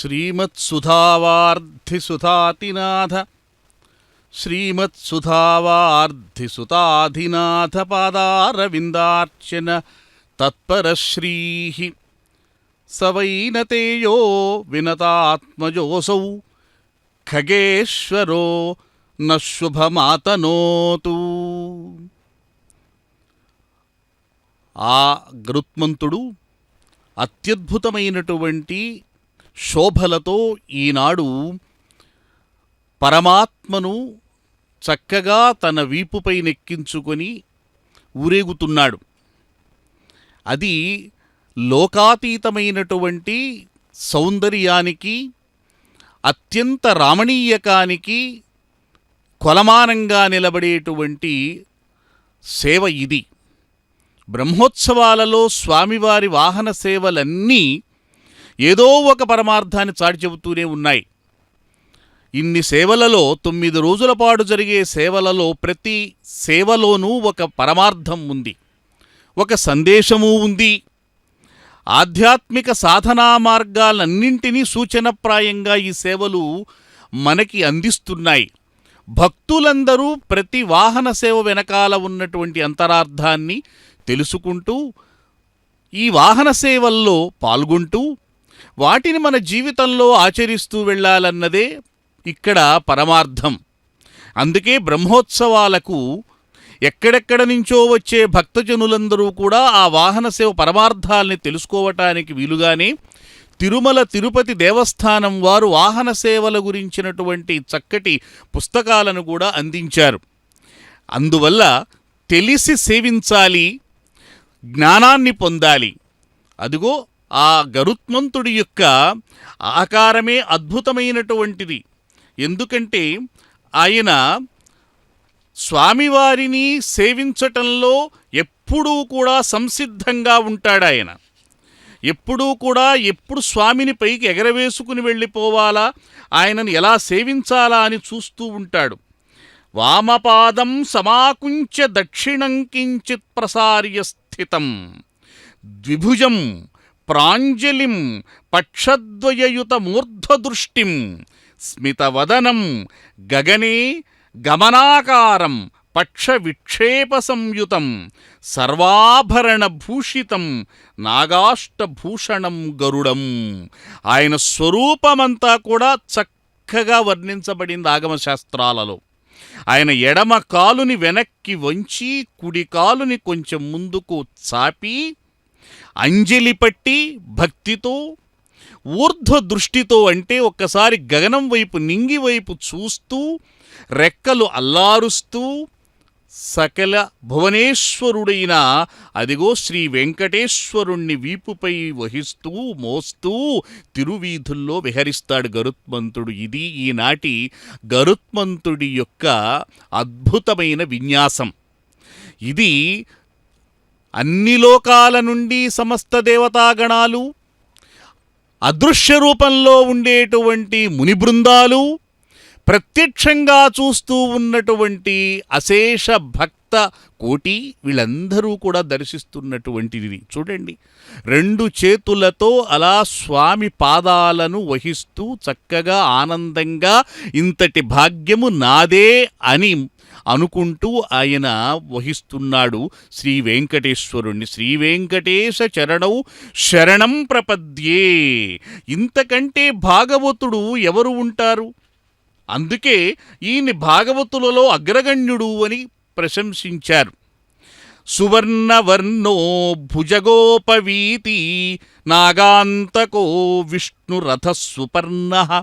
శ్రీమత్సుధావార్ధిసుతాతినాథ శ్రీమత్సుధావార్ధిసుతాధినాథ పాదారవిందార్చన తత్పరశ్రీ సవైనతేయో వినతాత్మజోసౌ ఖగేశ్వరో నశుభమాతనోతు ఆ గరుత్మంతుడు అత్యద్భుతమైనటువంటి శోభలతో ఈనాడు పరమాత్మను చక్కగా తన వీపుపై నెక్కించుకొని ఊరేగుతున్నాడు. అది లోకాతీతమైనటువంటి సౌందర్యానికి అత్యంత రామణీయకానికి కొలమానంగా నిలబడేటువంటి సేవ ఇది. బ్రహ్మోత్సవాలలో స్వామివారి వాహన సేవలన్నీ ఏదో ఒక పరమార్థాన్ని చాటి చెబుతూనే ఉన్నాయి. ఇన్ని సేవలలో తొమ్మిది రోజుల పాటు జరిగే సేవలలో ప్రతి సేవలోనూ ఒక పరమార్థం ఉంది. ఒక సందేశము ఉంది. ఆధ్యాత్మిక సాధనా మార్గాలన్నింటినీ సూచనప్రాయంగా ఈ సేవలు మనకి అందిస్తున్నాయి. భక్తులందరూ ప్రతి వాహన సేవ వెనకాల ఉన్నటువంటి అంతరార్థాన్ని తెలుసుకుంటూ ఈ వాహన సేవల్లో పాల్గొంటూ వాటిని మన జీవితంలో ఆచరిస్తూ వెళ్ళాలన్నదే ఇక్కడ పరమార్థం. అందుకే బ్రహ్మోత్సవాలకు ఎక్కడెక్కడ నుంచో వచ్చే భక్తజనులందరూ కూడా ఆ వాహన సేవ పరమార్థాల్ని తెలుసుకోవటానికి వీలుగానే తిరుమల తిరుపతి దేవస్థానం వారు వాహన సేవల గురించినటువంటి చక్కటి పుస్తకాలను కూడా అందించారు. అందువల్ల తెలిసి సేవించాలి జ్ఞానాన్ని పొందాలి. అదిగో ఆ గరుత్మంతుడి యొక్క ఆకారమే అద్భుతమైనటువంటిది. ఎందుకంటే ఆయన స్వామివారిని సేవించటంలో ఎప్పుడూ కూడా సంసిద్ధంగా ఉంటాడాయన. ఎప్పుడూ కూడా ఎప్పుడు స్వామిని పైకి ఎగరవేసుకుని వెళ్ళిపోవాలా ఆయనను ఎలా సేవించాలా అని చూస్తూ ఉంటాడు. వామపాదం సమాకుంచ దక్షిణం కించిత్ ప్రసార్య స్థితం. ద్విభుజం ప్రాంజలిం పక్షద్వయయుత మూర్ధదృష్టిం స్మితవదనం గగనే గమనాకారం పక్ష సంయుతం సర్వాభరణభూషితం నాగాష్టభూషణం గరుడం. ఆయన స్వరూపమంతా కూడా చక్కగా వర్ణించబడింది ఆగమశాస్త్రాలలో. ఆయన ఎడమ కాలుని వెనక్కి వంచి కుడి కాలుని కొంచెం ముందుకు చాపి అంజలి పట్టి భక్తితో ఊర్ధ్వ దృష్టితో అంటే ఒక్కసారి గగనం వైపు నింగి వైపు చూస్తూ రెక్కలు అల్లారుస్తూ సకల భువనేశ్వరుడైన అదిగో శ్రీ వెంకటేశ్వరుణ్ణి వీపుపై వహిస్తూ మోస్తూ తిరువీధుల్లో విహరిస్తాడు గరుత్మంతుడు. ఇది ఈనాటి గరుత్మంతుడి యొక్క అద్భుతమైన విన్యాసం. ఇది అన్ని లోకాల నుండి సమస్త దేవతాగణాలు అదృశ్య రూపంలో ఉండేటువంటి ముని బృందాలు ప్రత్యక్షంగా చూస్తూ ఉన్నటువంటి అశేష భక్త కోటి వీళ్ళందరూ కూడా దర్శిస్తున్నటువంటిది. చూడండి. రెండు చేతులతో అలా స్వామి పాదాలను వహిస్తూ చక్కగా ఆనందంగా ఇంతటి భాగ్యము నాదే అని అనుకుంటూ ఆయన వహిస్తున్నాడు శ్రీ వెంకటేశ్వరుణ్ణి. శ్రీ వెంకటేశ చరణౌ శరణం ప్రపద్యే. ఇంతకంటే భాగవతుడు ఎవరు ఉంటారు? అందుకే ఈయన్ని భాగవతులలో అగ్రగణ్యుడు అని ప్రశంసించారు. సువర్ణవర్ణో భుజగోపవీతి నాగాంతకో విష్ణురథసుపర్ణ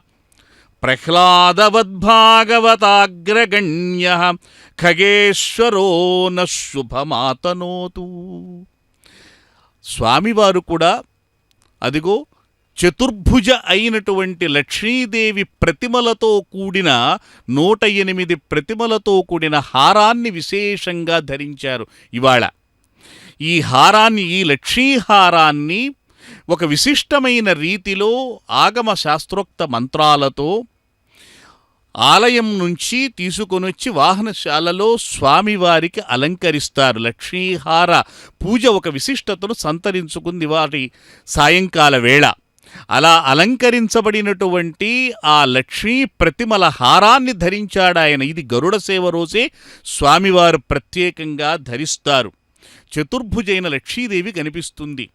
ప్రహ్లాదవద్భాగవతాగ్రగణ్య ఖగేశ్వరో నశుభమాతనోతు స్వామివారు కూడా అదిగో చతుర్భుజ అయినటువంటి లక్ష్మీదేవి ప్రతిమలతో కూడిన నూట ఎనిమిది ప్రతిమలతో కూడిన హారాన్ని విశేషంగా ధరించారు ఇవాళ. ఈ హారాన్ని ఈ లక్ష్మీహారాన్ని ఒక విశిష్టమైన రీతిలో ఆగమ శాస్త్రోక్త మంత్రాలతో ఆలయం నుంచి తీసుకొనొచ్చి వాహనశాలలో స్వామివారికి అలంకరిస్తారు. లక్ష్మీహార పూజ ఒక విశిష్టతను సంతరించుకుంది వారి సాయంకాల వేళ. అలా అలంకరించబడినటువంటి ఆ లక్ష్మీ ప్రతిమల హారాన్ని ధరించాడాయన ఇది గరుడ సేవ రోజే స్వామివారు ప్రత్యేకంగా ధరిస్తారు. చతుర్భుజైన లక్ష్మీదేవి కనిపిస్తుంది.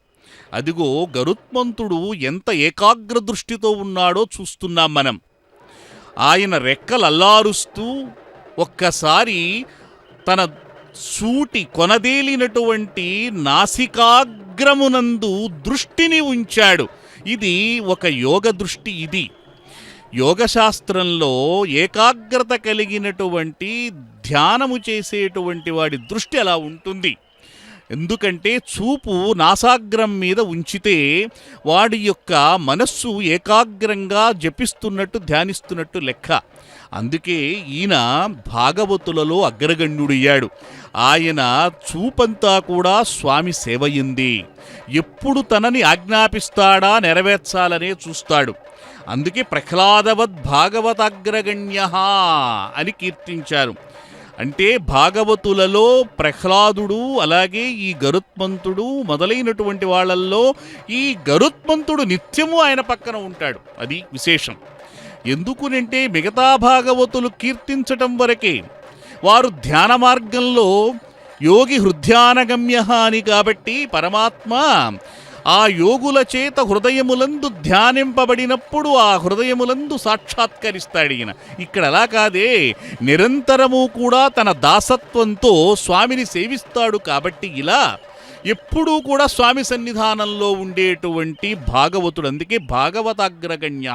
అదిగో గరుత్మంతుడు ఎంత ఏకాగ్ర దృష్టితో ఉన్నాడో చూస్తున్నాం మనం. ఆయన రెక్కలల్లారుస్తూ ఒక్కసారి తన సూటి కొనదేలినటువంటి నాసికాగ్రమునందు దృష్టిని ఉంచాడు. ఇది ఒక యోగ దృష్టి ఇది. యోగశాస్త్రంలో ఏకాగ్రత కలిగినటువంటి ధ్యానము చేసేటువంటి వాడి దృష్టి అలా ఉంటుంది. ఎందుకంటే చూపు నాసాగ్రం మీద ఉంచితే వాడి యొక్క మనస్సు ఏకాగ్రంగా జపిస్తున్నట్టు ధ్యానిస్తున్నట్టు లెక్క. అందుకే ఈయన భాగవతులలో అగ్రగణ్యుడయ్యాడు. ఆయన చూపంతా కూడా స్వామి సేవయింది. ఎప్పుడు తనని ఆజ్ఞాపిస్తాడా నెరవేర్చాలనే చూస్తాడు. అందుకే ప్రహ్లాదవద్ భాగవతాగ్రగణ్య అని కీర్తించారు. అంటే భాగవతులలో ప్రహ్లాదుడు అలాగే ఈ గరుత్మంతుడు మొదలైనటువంటి వాళ్ళల్లో ఈ గరుత్మంతుడు నిత్యము ఆయన పక్కన ఉంటాడు. అది విశేషం. ఎందుకునంటే మిగతా భాగవతులు కీర్తించటం వరకే వారు ధ్యాన మార్గంలో యోగి హృదయానగమ్య అని కాబట్టి పరమాత్మ ఆ యోగుల చేత హృదయములందు ధ్యానింపబడినప్పుడు ఆ హృదయములందు సాక్షాత్కరిస్తాడు ఈయన. ఇక్కడ అలా కాదే నిరంతరము కూడా తన దాసత్వంతో స్వామిని సేవిస్తాడు కాబట్టి ఇలా ఎప్పుడూ కూడా స్వామి సన్నిధానంలో ఉండేటువంటి భాగవతుడు అందుకే భాగవతాగ్రగణ్య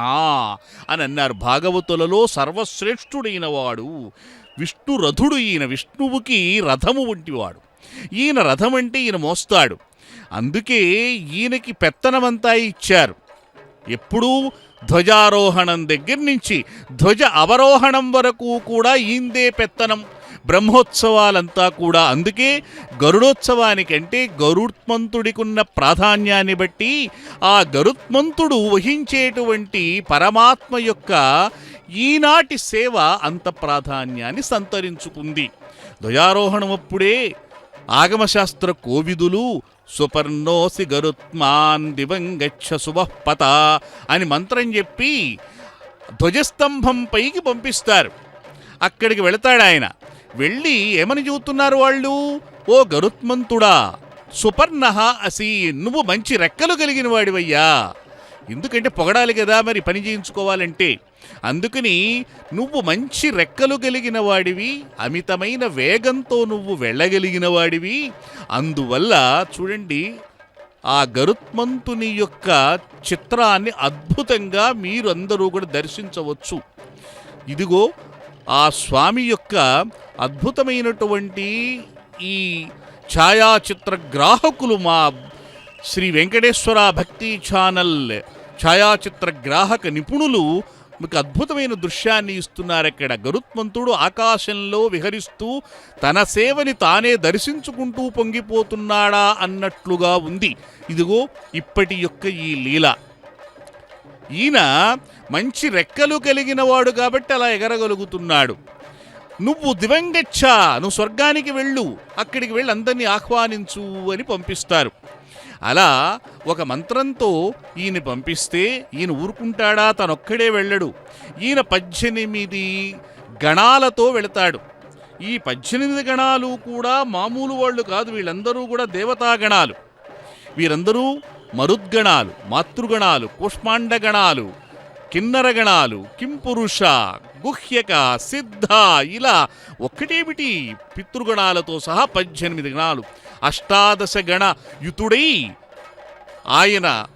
అని అన్నారు. భాగవతులలో సర్వశ్రేష్ఠుడైన వాడు విష్ణు రథుడు ఈయన. విష్ణువుకి రథము వంటివాడు. ఈయన రథం అంటే ఈయన మోస్తాడు. అందుకే ఈయనకి పెత్తనమంతా ఇచ్చారు. ఎప్పుడూ ధ్వజారోహణం దగ్గర నుంచి ధ్వజ అవరోహణం వరకు కూడా ఈందే పెత్తనం. బ్రహ్మోత్సవాలంతా కూడా. అందుకే గరుడోత్సవానికంటే గరుత్మంతుడికున్న ప్రాధాన్యాన్ని బట్టి ఆ గరుత్మంతుడు వహించేటువంటి పరమాత్మ యొక్క ఈనాటి సేవ అంత ప్రాధాన్యాన్ని సంతరించుకుంది. ధ్వజారోహణం అప్పుడే ఆగమశాస్త్ర కోవిదులు సుపర్ణోసి గరుత్మాన్ దివంగచ్చ శుభపత అని మంత్రం చెప్పి ధ్వజస్తంభం పైకి పంపిస్తారు. అక్కడికి వెళతాడు ఆయన. వెళ్ళి ఏమని చూస్తున్నారు వాళ్ళు? ఓ గరుత్మంతుడా సుపర్ణ అసి నువ్వు మంచి రెక్కలు కలిగిన వాడివయ్యా ఎందుకంటే పొగడాలి కదా మరి పని చేయించుకోవాలంటే. అందుకని నువ్వు మంచి రెక్కలు కలిగిన వాడివి అమితమైన వేగంతో నువ్వు వెళ్ళగలిగిన వాడివి. అందువల్ల చూడండి ఆ గరుత్మంతుని యొక్క చిత్రాన్ని అద్భుతంగా మీరు అందరూ కూడా దర్శించవచ్చు. ఇదిగో ఆ స్వామి యొక్క అద్భుతమైనటువంటి ఈ ఛాయాచిత్ర గ్రాహకులు మా శ్రీ వెంకటేశ్వర భక్తి ఛానల్. ఛాయాచిత్ర గ్రాహక నిపుణులు మీకు అద్భుతమైన దృశ్యాన్ని ఇస్తున్నారు ఇక్కడ. గరుత్మంతుడు ఆకాశంలో విహరిస్తూ తన సేవని తానే దర్శించుకుంటూ పొంగిపోతున్నాడా అన్నట్లుగా ఉంది. ఇదిగో ఇప్పటి యొక్క ఈ లీల. ఈయన మంచి రెక్కలు కలిగిన వాడు కాబట్టి అలా ఎగరగలుగుతున్నాడు. నువ్వు దివంగచ్చా నువ్వు స్వర్గానికి వెళ్ళు అక్కడికి వెళ్ళి అందరినీ ఆహ్వానించు అని పంపిస్తారు. అలా ఒక మంత్రంతో ఈయన పంపిస్తే ఈయన ఊరుకుంటాడా? తనొక్కడే వెళ్ళడు. ఈయన పద్దెనిమిది గణాలతో వెళతాడు. ఈ పద్దెనిమిది గణాలు కూడా మామూలు వాళ్ళు కాదు. వీళ్ళందరూ కూడా దేవతాగణాలు వీరందరూ మరుద్గణాలు మాతృగణాలు కుష్మాండగణాలు కిన్నరగణాలు కింపురుష గుహ్యక సిద్ధ ఇలా ఒక్కటేమిటి పితృగణాలతో సహా పద్దెనిమిది గణాలు. అష్టాదశ గణ యుతుడై ఆయన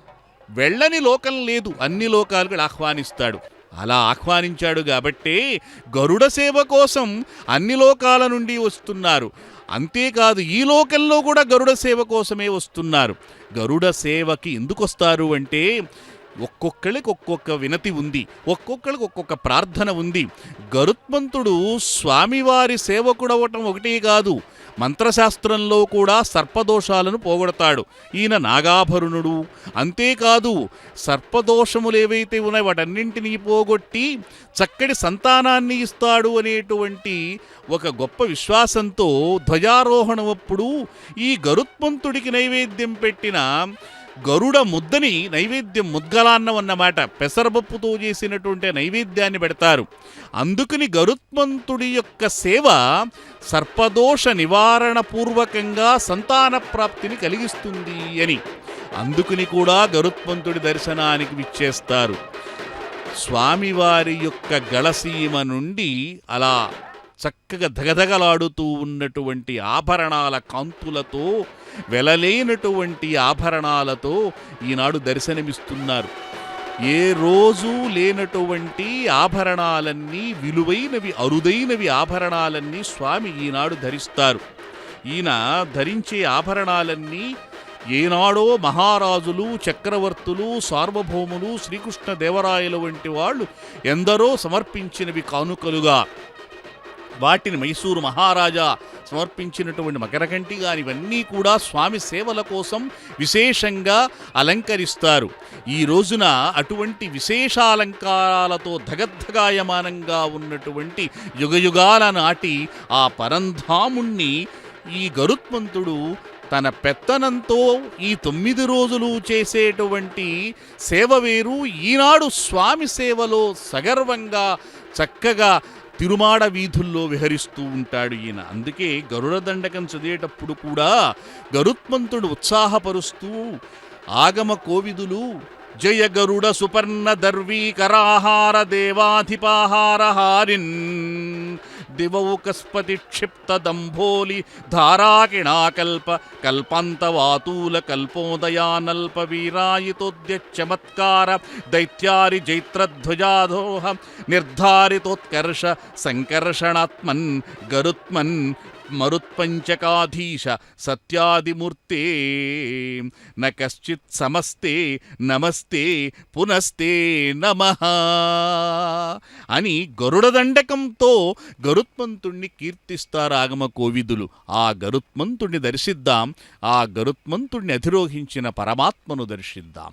వెళ్ళని లోకం లేదు అన్ని లోకాలకు ఆహ్వానిస్తాడు. అలా ఆహ్వానించాడు కాబట్టే గరుడ సేవ కోసం అన్ని లోకాల నుండి వస్తున్నారు. అంతేకాదు ఈ లోకంలో కూడా గరుడ సేవ కోసమే వస్తున్నారు. గరుడ సేవకి ఎందుకు వస్తారు అంటే ఒక్కొక్కరికి ఒక్కొక్క వినతి ఉంది ఒక్కొక్కరికి ఒక్కొక్క ప్రార్థన ఉంది. గరుత్మంతుడు స్వామివారి సేవకుడవటం ఒకటే కాదు మంత్రశాస్త్రంలో కూడా సర్పదోషాలను పోగొడతాడు. ఈయన నాగాభరణుడు. అంతేకాదు సర్పదోషములు ఏవైతే ఉన్నాయో వాటన్నింటినీ పోగొట్టి చక్కటి సంతానాన్ని ఇస్తాడు అనేటువంటి ఒక గొప్ప విశ్వాసంతో ధ్వజారోహణం అప్పుడు ఈ గరుత్మంతుడికి నైవేద్యం పెట్టిన గరుడ ముద్దని నైవేద్యం ముద్గలాన్నం అన్నమాట పెసరపప్పుతో చేసినటువంటి నైవేద్యాన్ని పెడతారు. అందుకని గరుత్మంతుడి యొక్క సేవ సర్పదోష నివారణ పూర్వకంగా సంతాన ప్రాప్తిని కలిగిస్తుంది అని. అందుకని కూడా గరుత్మంతుడి దర్శనానికి విచ్చేస్తారు. స్వామివారి యొక్క గళసీమ నుండి అలా చక్కగా ధగధగలాడుతూ ఉన్నటువంటి ఆభరణాల కాంతులతో వెలలేనటువంటి ఆభరణాలతో ఈనాడు దర్శనమిస్తున్నారు. ఏ రోజు లేనటువంటి ఆభరణాలన్నీ విలువైనవి అరుదైనవి ఆభరణాలన్నీ స్వామి ఈనాడు ధరిస్తారు. ఈయన ధరించే ఆభరణాలన్నీ ఏనాడో మహారాజులు చక్రవర్తులు సార్వభౌములు శ్రీకృష్ణ దేవరాయలు వంటి వాళ్ళు ఎందరో సమర్పించినవి కానుకలుగా. వాటిని మైసూరు మహారాజా సమర్పించినటువంటి మకరకంటి గారు ఇవన్నీ కూడా స్వామి సేవల కోసం విశేషంగా అలంకరిస్తారు. ఈ రోజున అటువంటి విశేషాలంకారాలతో ధగద్ధగాయమానంగా ఉన్నటువంటి యుగయుగాల నాటి ఆ పరంధాముణ్ణి ఈ గరుత్మంతుడు తన పెత్తనంతో ఈ తొమ్మిది రోజులు చేసేటువంటి సేవ వేరు. ఈనాడు స్వామి సేవలో సగర్వంగా చక్కగా తిరుమాడ వీధుల్లో విహరిస్తూ ఉంటాడు ఈయన. అందుకే గరుడ దండకం చదివేటప్పుడు కూడా గరుత్మంతుడు ఉత్సాహపరుస్తూ ఆగమ కోవిదులు జయ గరుడ సుపర్ణ దర్వీకరాహార దేవాధిపాహార హారిన్ దివౌకస్పతి క్షిప్త దంభోలి ధారాకిణాకల్ప కల్పంతవాతూల కల్పోదయానల్ప వీరాయితోద్య చమత్కార దైత్యారి జైత్రధ్వజాదోహ నిర్ధారితోత్కర్ష సంకర్షణాత్మన్ గరుత్మన్ మరుత్పంచకాధీశ సత్యాదిమూర్తే న కశ్చిత్ సమస్తే నమస్తే పునస్తే నమ అని గరుడదండకంతో గరుత్మంతుణ్ణి కీర్తిస్తారు ఆగమ కోవిదులు. ఆ గరుత్మంతుణ్ణి దర్శిద్దాం ఆ గరుత్మంతుణ్ణి అధిరోహించిన పరమాత్మను దర్శిద్దాం.